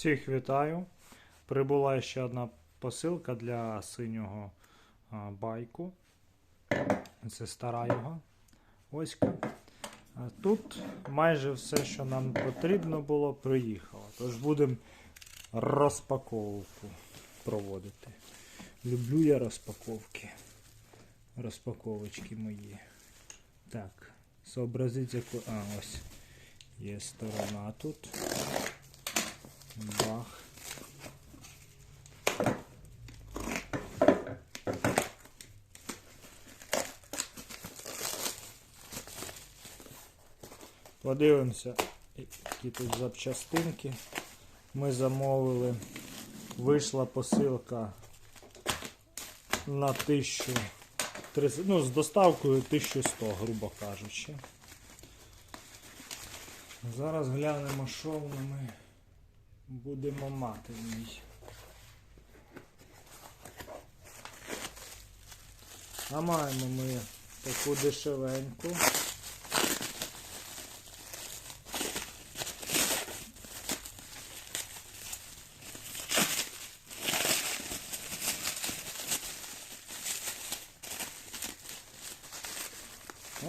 Всіх вітаю. Прибула ще одна посилка для синього байку. Це стара його. Оська. Тут майже все, що нам потрібно було, приїхало. Тож будемо розпаковку проводити. Люблю я розпаковки. Розпаковочки мої. Так, сообразіть, яку. А, ось. Є сторона тут. Бах. Подивимося, які тут запчастинки. Ми замовили. Вийшла посилка на 1030, ну, з доставкою 1100, грубо кажучи. Зараз глянемо, що в ми будемо мати в ній. А маємо ми таку дешевеньку.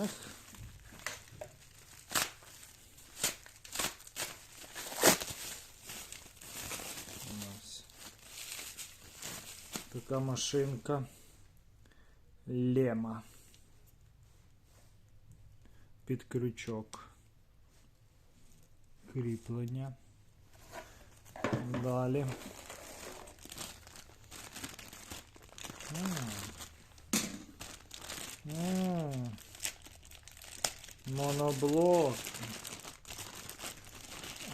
Ах. така машинка Лема. Під крючок. Кріплення. Далі. М. М. Моноблок.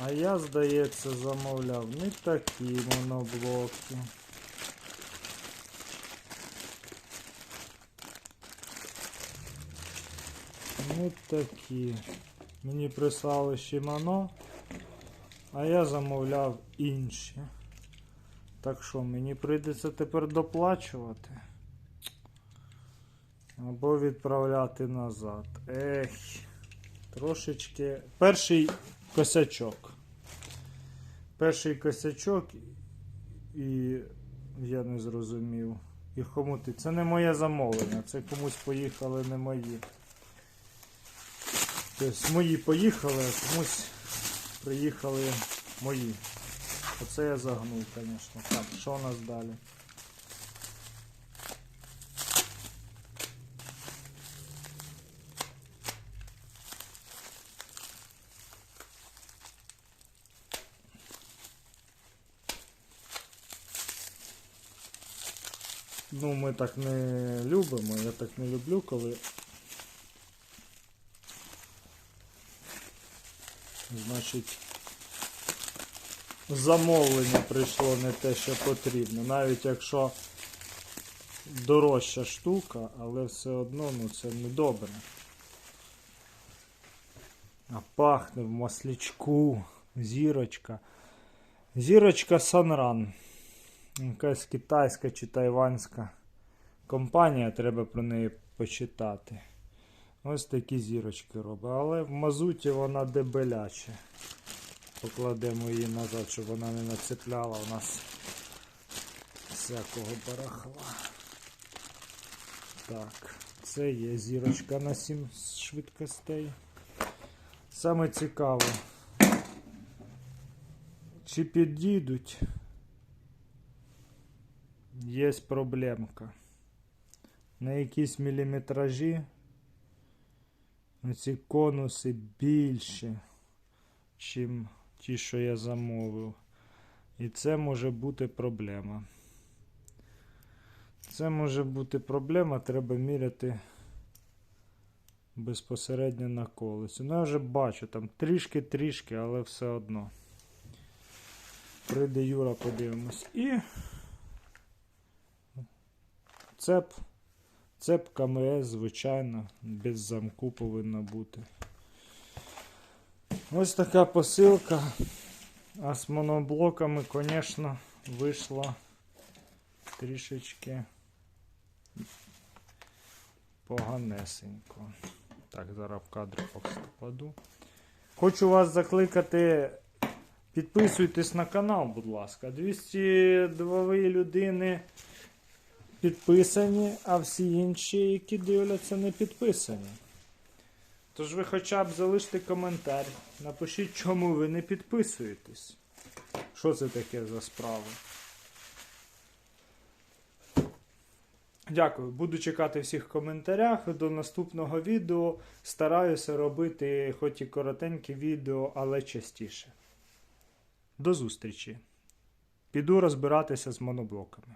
А я, здається, замовляв не такі моноблоки. Не такі. Мені прислали Shimano, а я замовляв інші. Так що мені прийдеться тепер доплачувати. Або відправляти назад. Ех. Трошечки. Перший косячок. Перший косячок і я не зрозумів. І хомути. Це не моє замовлення, це комусь поїхали не мої. Тобто мої поїхали, а комусь приїхали мої. Оце я загнув, звісно. Так, що у нас далі? Ну, ми так не любимо, я так не люблю, коли. Значить, замовлення прийшло не те, що потрібно. Навіть якщо дорожча штука, але все одно ну, це не добре. А пахне в маслячку, зірочка. Зірочка Санран. Якась китайська чи тайванська компанія, треба про неї почитати. Ось такі зірочки робить. Але в мазуті вона дебеляче. Покладемо її назад, щоб вона не нацепляла у нас всякого барахла. Так, це є зірочка на 7 швидкостей. Саме цікаво, чи підійдуть є проблемка. На якісь міліметражі ці конуси більші, чим ті, що я замовив. І це може бути проблема. Це може бути проблема, треба міряти безпосередньо на колесі. Ну, я вже бачу, там трішки-трішки, але все одно. Прийде Юра, подивимось. І Цеп. Цеп КМС, звичайно, без замку повинна бути. Ось така посилка. А з моноблоками, звісно, вийшло трішечки поганесенько. Так, зараз в кадр покладу. Хочу вас закликати Підписуйтесь на канал, будь ласка. 202 людини підписані, а всі інші, які дивляться, не підписані. Тож ви хоча б залиште коментар, напишіть, чому ви не підписуєтесь. Що це таке за справа? Дякую. Буду чекати всіх в коментарях. До наступного відео стараюся робити хоч і коротенькі відео, але частіше. До зустрічі. Піду розбиратися з моноблоками.